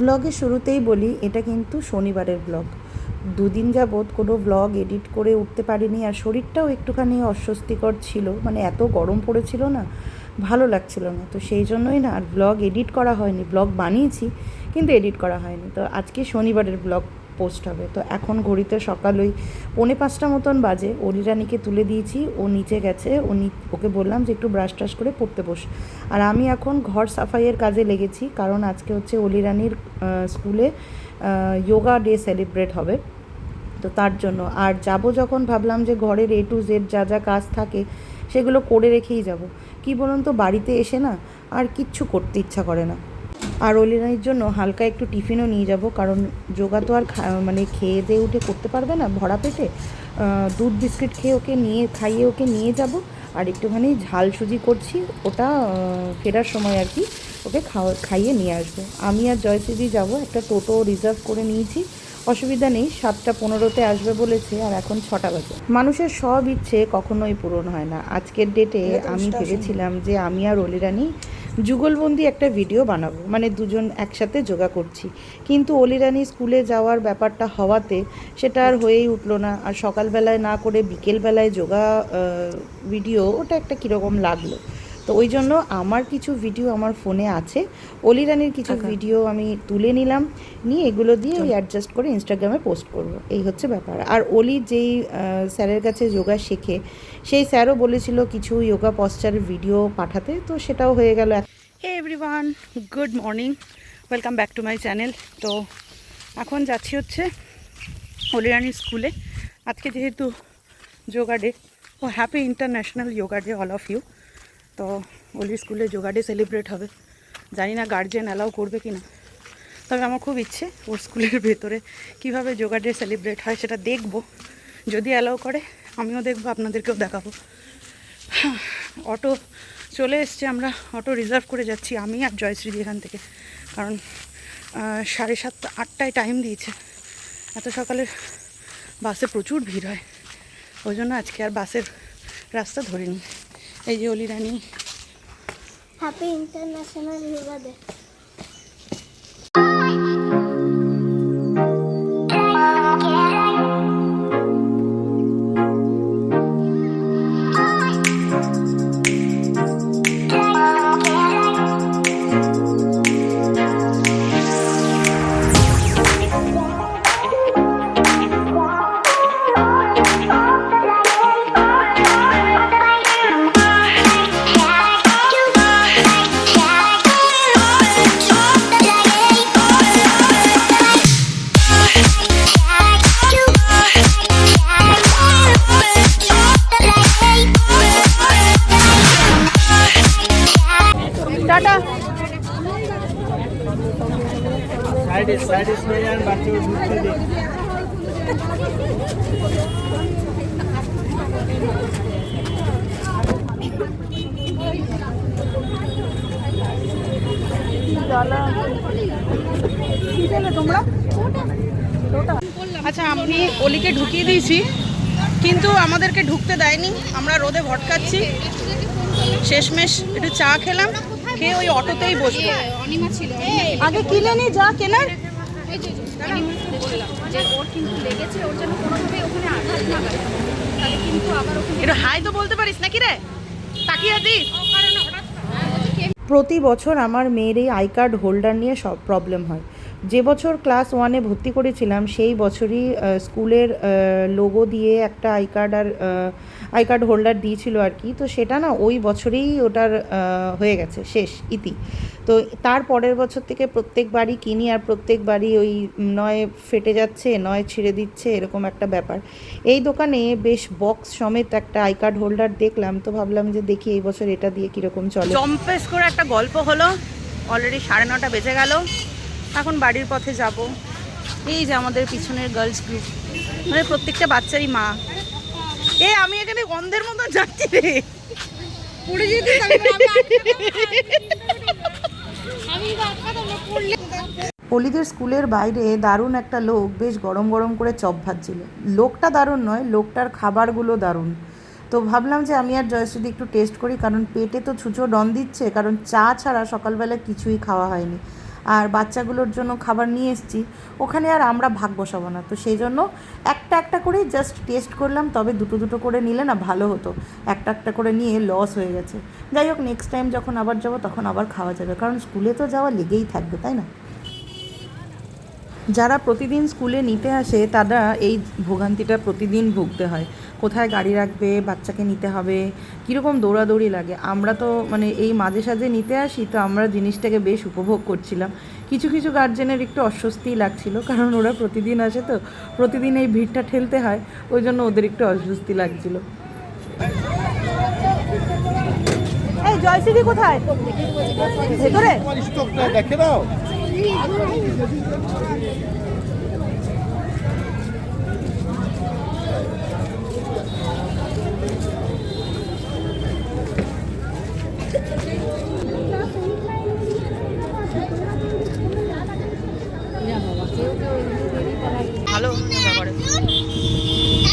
ব্লগের শুরুতেই বলি, এটা কিন্তু শনিবারের ব্লগ দুদিন যাবৎ কোনো ব্লগ এডিট করে উঠতে পারিনি আর শরীরটাও একটুখানি অস্বস্তিকর ছিল মানে এত গরম পড়েছিল না, ভালো লাগছিল না। তো সেই জন্যই না আর ব্লগ এডিট করা হয়নি। ব্লগ বানিয়েছি, কিন্তু এডিট করা হয়নি। তো আজকে শনিবারের ব্লগ পোস্ট হবে। তো এখন ঘড়িতে সকাল ওই পৌনে পাঁচটা মতন বাজে। অলিরানিকে তুলে দিয়েছি, ও নিচে গেছে। ও ওকে বললাম যে একটু ব্রাশ টাশ করে পড়তে বস। আর আমি এখন ঘর সাফাইয়ের কাজে লেগেছি, কারণ আজকে হচ্ছে অলিরানির স্কুলে যোগা ডে সেলিব্রেট হবে। তো তার জন্য। আর যাব যখন ভাবলাম যে ঘরের এ টু জেড যা যা কাজ থাকে, সেগুলো করে রেখেই যাব। কি বলুন তো, বাড়িতে এসে না আর কিচ্ছু করতে ইচ্ছা করে না। আর অলিরানির জন্য হালকা একটু টিফিনও নিয়ে যাব কারণ যোগা তো আর খা- মানে খেয়ে দিয়ে উঠে করতে পারবে না ভরা পেটে। দুধ বিস্কিট খেয়ে ওকে নিয়ে খাইয়ে ওকে নিয়ে যাব আর একটুখানি ঝাল সুজি করছি ওটা ফেরার সময় আর কি ওকে খাওয়া খাইয়ে নিয়ে আসব। আমি আর জয়শ্রী যাব একটা টোটো রিজার্ভ করে নিয়েছি অসুবিধা নেই সাতটা পনেরোতে আসবে বলেছে আর এখন ছটা বাজে। মানুষের সব ইচ্ছে কখনোই পূরণ হয় না। আজকের ডেটে আমি ভেবেছিলাম যে আমি আর অলিরানি যুগলবন্দি একটা ভিডিও বানাবো। মানে দুজন একসাথে যোগা করছি। কিন্তু অলিরানি স্কুলে যাওয়ার ব্যাপারটা হওয়াতে সেটা আর হয়েই উঠল না। আর সকালবেলায় না করে বিকেলবেলায় যোগা ভিডিও ওটা একটা কীরকম লাগল। তো ওই জন্য আমার কিছু ভিডিও আমার ফোনে আছে। অলিরানির কিছু ভিডিও আমি তুলে নিলাম। নিয়ে এগুলো দিয়ে ওই অ্যাডজাস্ট করে ইনস্টাগ্রামে পোস্ট করব। এই হচ্ছে ব্যাপার। আর অলি যেই স্যারের কাছে যোগা শেখে সেই স্যারও বলেছিল কিছু যোগা পশ্চারের ভিডিও পাঠাতে। তো সেটাও হয়ে গেল। Hey everyone good morning welcome back to my channel তো এখন যাচ্ছি হচ্ছে অলিরানির স্কুলে। আজকে যেহেতু yoga day O happy international yoga day all of you তো ওলি স্কুলে যোগা ডে সেলিব্রেট হবে। জানি না গার্জেন অ্যালাউ করবে কি না তবে আমার খুব ইচ্ছে ওর স্কুলের ভেতরে কীভাবে যোগা ডে সেলিব্রেট হয় সেটা দেখব। যদি অ্যালাউ করে, আমিও দেখব, আপনাদেরকেও দেখাবো। অটো চলে এসছে আমরা, অটো রিজার্ভ করে যাচ্ছি আমি আর জয়শ্রী এখান থেকে। কারণ সাড়ে সাতটা আটটায় টাইম দিয়েছে। এত সকালে বাসে প্রচুর ভিড় হয়। ওই জন্য আজকে আর বাসের রাস্তা ধরিনি। এই যে Oli Rani. Happy international yoga day side side इसमें यार बच्चे को ढूंढते देख আচ্ছা আমি অলিকে ঢুকিয়ে দিয়েছি কিন্তু আমাদেরকে ঢুকতে দেয়নি আমরা রোদে ভটকাচ্ছি শেষমেশ একটু চা খেলাম খেয়ে ওই অটোতেই বসবো? অনিমা ছিল আগে কিনে নি যা কেনার। হাই তো বলতে পারিস নাকি রে? তাকিয়ে আছিস? প্রতি বছর আমার মেয়ের এই আই কার্ড হোল্ডার নিয়ে সব প্রবলেম হয়। যে বছর ক্লাস ওয়ানে ভর্তি করেছিলাম, সেই বছরই স্কুলের লোগো দিয়ে একটা আই কার্ড আর আই কার্ড হোল্ডার দিয়েছিল আর কি। তো সেটা না ওই বছরেই ওটার হয়ে গেছে, শেষ, ইতি। তো তার পরের বছর থেকে প্রত্যেকবারই কিনি আর প্রত্যেকবারই ওই নয় ফেটে যাচ্ছে, নয় ছিঁড়ে দিচ্ছে, এরকম একটা ব্যাপার। এই দোকানে বেশ বক্স সমেত একটা আই কার্ড হোল্ডার দেখলাম, তো ভাবলাম যে দেখি এই বছর এটা দিয়ে কীরকম চলে। জম্পেস করে একটা গল্প হলো অলরেডি সাড়ে নটা বেজে গেল। এখন বাড়ির পথে যাব। এই যে আমাদের পিছনের গার্লস গ্রুপ মানে প্রত্যেকটা বাচ্চারই মা। এ আমি এখানে গন্ধের মতো যাচ্ছি রে। পড়ে যেতে পলিদের স্কুলের বাইরে দারুণ একটা লোক বেশ গরম গরম করে চপ ভাজছিল। লোকটা দারুণ নয় লোকটার খাবারগুলো দারুণ। তো ভাবলাম যে আমি আর জয়শ্রীদি একটু টেস্ট করি কারণ পেটে তো ছুঁচো ডন দিচ্ছে কারণ চা ছাড়া সকালবেলা কিছুই খাওয়া হয়নি। আর বাচ্চাগুলোর জন্য খাবার নিয়ে এসেছি। ওখানে আর আমরা ভাগ বসাবো না। তো সেই জন্য একটা একটা করে জাস্ট টেস্ট করলাম, তবে দুটো দুটো করে নিলে না ভালো হতো। একটা একটা করে নিয়ে লস হয়ে গেছে। যাই হোক নেক্সট টাইম যখন আবার যাব, তখন আবার খাওয়া যাবে। কারণ স্কুলে তো যাওয়া লেগেই থাকবে, তাই না? যারা প্রতিদিন স্কুলে নিতে আসে তারা এই ভোগান্তিটা প্রতিদিন ভুগতে হয়। কোথায় গাড়ি রাখবে বাচ্চাকে নিতে হবে কীরকম দৌড়াদৌড়ি লাগে? আমরা তো মানে এই মাঝে সাঝে নিতে আসি তো আমরা জিনিসটাকে বেশ উপভোগ করছিলাম। কিছু কিছু গার্জেনের একটু অস্বস্তিই লাগছিল কারণ ওরা প্রতিদিন আসে তো প্রতিদিন এই ভিড়টা ঠেলতে হয় ওই জন্য ওদের একটু অস্বস্তি লাগছিল। এই জয়শ্রী কোথায়? ভেতরে? দেখে দাও। ভালো ব্যাপারে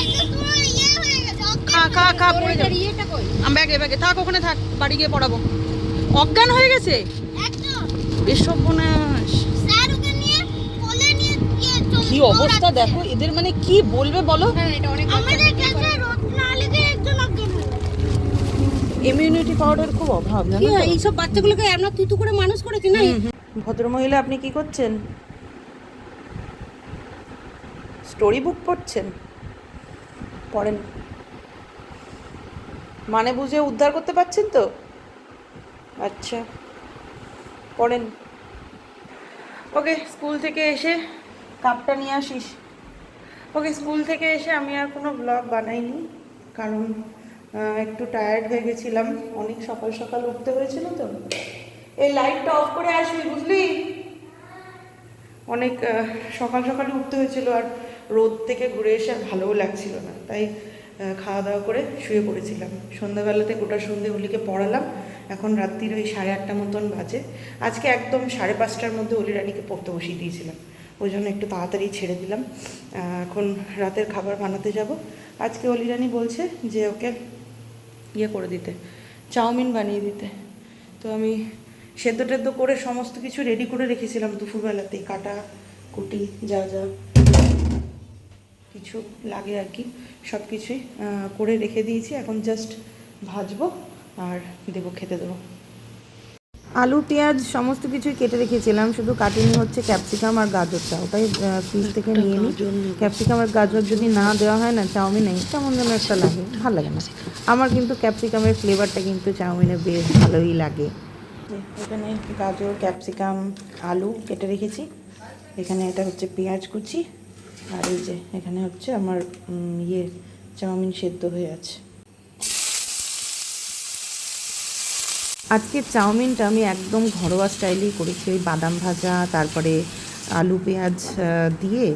একদম তোমার খা খা খা পড়ে যাবে ইয়েটা ব্যাগে ব্যাগে। থাক ওখানে থাক। বাড়ি গিয়ে পড়াবো। অজ্ঞান হয়ে গেছে? এসব বোনাস স্যার ওকে নিয়ে কোলে নিয়ে গিয়ে চলে কি অবস্থা দেখো এদের মানে কি বলবে বলো? হ্যাঁ অজ্ঞান হয়ে। ইমিউনিটি পাউডার খুব অভাব জানো তো? এইসব বাচ্চাগুলোকে আমরা তুতু করে মানুষ করেছি না? ভদ্রমহিলা আপনি কি করছেন? স্টোরি বুক পড়ছেন? পড়েন। মানে বুঝে উদ্ধার করতে পারছেন তো? আচ্ছা। পড়েন। ওকে স্কুল থেকে এসে কাপটা নিয়ে আসিস। ওকে স্কুল থেকে এসে আমি আর কোনো ব্লগ বানাইনি, কারণ একটু টায়ার্ড হয়ে গেছিলাম। অনেক সকাল সকাল উঠতে হয়েছিল তো। এই লাইটটা অফ করে আসবি, বুঝলি? অনেক সকাল সকাল উঠতে হয়েছিল আর রোদ থেকে ঘুরে এসে আর ভালোও লাগছিল না। তাই খাওয়া দাওয়া করে শুয়ে পড়েছিলাম। সন্ধ্যাবেলাতে গোটা সন্ধে হোলিকে পড়ালাম। এখন রাত্রির ওই সাড়ে আটটা মতন বাজে। আজকে একদম সাড়ে পাঁচটার মধ্যে অলি রানীকে পড়তে বসিয়ে দিয়েছিলাম। ওই জন্য একটু তাড়াতাড়ি ছেড়ে দিলাম। এখন রাতের খাবার বানাতে যাব। আজকে অলি রানী বলছে যে ওকে ইয়ে করে দিতে, চাউমিন বানিয়ে দিতে। তো আমি সেদ্ধ টেদ্ধ করে সমস্ত কিছু রেডি করে রেখেছিলাম দুপুরবেলাতেই, কাটা, কুটি, যা যা কিছু লাগে আর কি, সব কিছুই করে রেখে দিয়েছি। এখন জাস্ট ভাজবো আর দেবো, খেতে দেবো। আলু পেঁয়াজ সমস্ত কিছুই কেটে রেখেছিলাম। শুধু কাটিনি হচ্ছে ক্যাপসিকাম আর গাজরটা ওটাই ফ্রিজ থেকে নিয়ে নিই ক্যাপসিকাম আর গাজর যদি না দেওয়া হয় না চাউমিনে কেমন যেন একটা লাগে। ভালো লাগে না। আমার কিন্তু ক্যাপসিকামের ফ্লেভারটা কিন্তু চাউমিনে বেশ ভালোই লাগে। এখানে গাজর ক্যাপসিকাম আলু কেটে রেখেছি। এখানে এটা হচ্ছে পেঁয়াজ কুচি। আর এই যে এখানে হচ্ছে আমার ইয়ে চাউমিন সেদ্ধ হয়ে আছে। আজকে চাউমিনটা আমি একদম ঘরোয়া স্টাইলেই করেছি। ওই বাদাম ভাজা, তারপরে আলু, পেঁয়াজ দিয়ে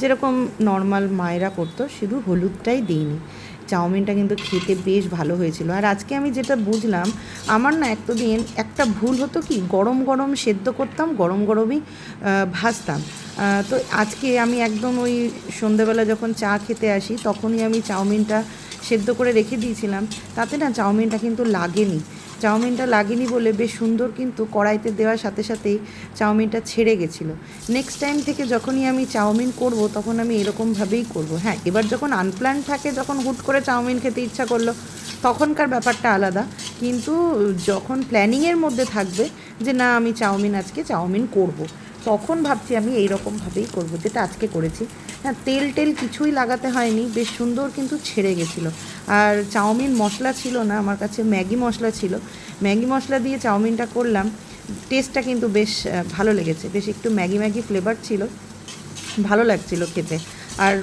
যেরকম নর্মাল মায়েরা করতো, শুধু হলুদটাই দিইনি। চাউমিনটা কিন্তু খেতে বেশ ভালো হয়েছিল। আর আজকে আমি যেটা বুঝলাম, আমার না একটা দিন একটা ভুল হতো কি, গরম গরম সেদ্ধ করতাম, গরম গরমই ভাজতাম। তো আজকে আমি একদম ওই সন্ধেবেলা যখন চা খেতে আসি, তখনই আমি চাউমিনটা সেদ্ধ করে রেখে দিয়েছিলাম। তাতে না চাউমিনটা কিন্তু লাগেনি। চাউমিনটা লাগেনি বলে বেশ সুন্দর কিন্তু কড়াইতে দেওয়ার সাথে সাথেই চাউমিনটা ছেড়ে গেছিল। নেক্সট টাইম থেকে যখনই আমি চাউমিন করব, তখন আমি এরকমভাবেই করব। হ্যাঁ এবার যখন আনপ্ল্যান থাকে, যখন হুট করে চাউমিন খেতে ইচ্ছা করল, তখনকার ব্যাপারটা আলাদা। কিন্তু যখন প্ল্যানিংয়ের মধ্যে থাকবে যে, না, আমি চাউমিন আজকে চাউমিন করব। তখন ভাবছি আমি এই রকমভাবেই করব, যেটা আজকে করেছি। হ্যাঁ তেল টেল কিছুই লাগাতে হয়নি, বেশ সুন্দর কিন্তু ছেড়ে গেছিল। আর চাউমিন মশলা ছিল না, আমার কাছে ম্যাগি মশলা ছিল। ম্যাগি মশলা দিয়ে চাউমিনটা করলাম, টেস্টটা কিন্তু বেশ ভালো লেগেছে, বেশ একটু ম্যাগি ম্যাগি ফ্লেভার ছিল, ভালো লাগছিল খেতে। আর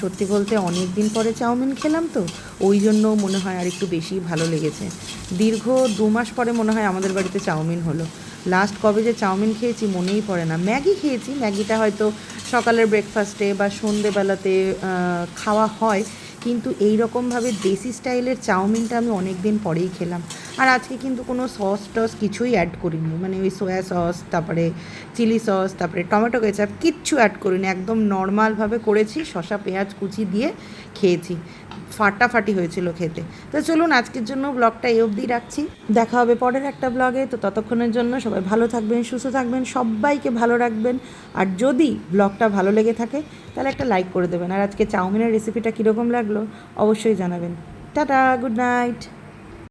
সত্যি বলতে অনেক দিন পরে চাউমিন খেলাম তো, ওই জন্য মনে হয় আর একটু বেশি ভালো লেগেছে। দীর্ঘ দু মাস পরে মনে হয় আমাদের বাড়িতে চাউমিন হলো। লাস্ট কবে যে চাউমিন খেয়েছি মনেই পড়ে না। ম্যাগি খেয়েছি, ম্যাগিটা হয়তো সকালের ব্রেকফাস্টে বা সন্ধেবেলাতে খাওয়া হয়। কিন্তু এই রকমভাবে দেশি স্টাইলের চাউমিনটা আমি অনেক দিন পরেই খেলাম। আর আজকে কিন্তু কোনো সস টস কিছুই অ্যাড করিনি। মানে ওই সয়া সস তারপরে চিলি সস তারপরে টমেটো কেচাপ কিচ্ছু অ্যাড করিনি। একদম নর্মালভাবে করেছি শশা পেঁয়াজ কুচি দিয়ে খেয়েছি। ফাটাফাটি হয়েছিল খেতে। তো চলুন আজকের জন্য ব্লগটা এই অবধি রাখছি। দেখা হবে পরের একটা ব্লগে তো ততক্ষণের জন্য সবাই ভালো থাকবেন, সুস্থ থাকবেন, সবাইকে ভালো রাখবেন। আর যদি ব্লগটা ভালো লেগে থাকে, তাহলে একটা লাইক করে দেবেন। আর আজকে চাউমিনের রেসিপিটা কীরকম লাগল, অবশ্যই জানাবেন। Tata good night